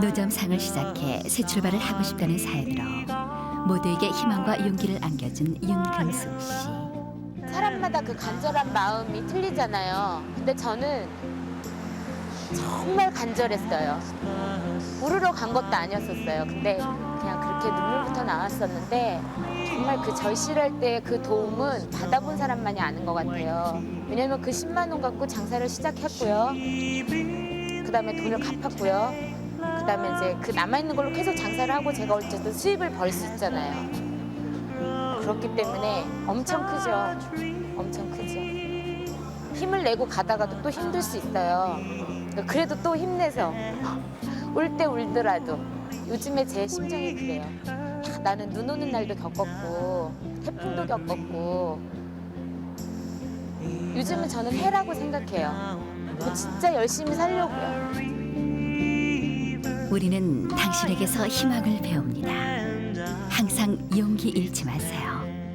노점상을 시작해 새 출발을 하고 싶다는 사연으로 모두에게 희망과 용기를 안겨준 윤금숙 씨. 사람마다 그 간절한 마음이 틀리잖아요. 근데 저는 정말 간절했어요. 부르러 간 것도 아니었었어요. 근데 그냥 그렇게 눈물부터 나왔었는데 정말 그 절실할 때 그 도움은 받아본 사람만이 아는 것 같아요. 왜냐면 그 10만 원 갖고 장사를 시작했고요. 그 다음에 돈을 갚았고요. 그 다음에 이제 그 남아 있는 걸로 계속 장사를 하고 제가 어쨌든 수입을 벌 수 있잖아요. 그렇기 때문에 엄청 크죠. 엄청 크죠. 힘을 내고 가다가도 또 힘들 수 있어요. 그래도 또 힘내서 울 때 울더라도 요즘에 제 심정이 그래요. 야, 나는 눈 오는 날도 겪었고 태풍도 겪었고 요즘은 저는 해라고 생각해요. 뭐 진짜 열심히 살려고요. 우리는 당신에게서 희망을 배웁니다. 항상 용기 잃지 마세요.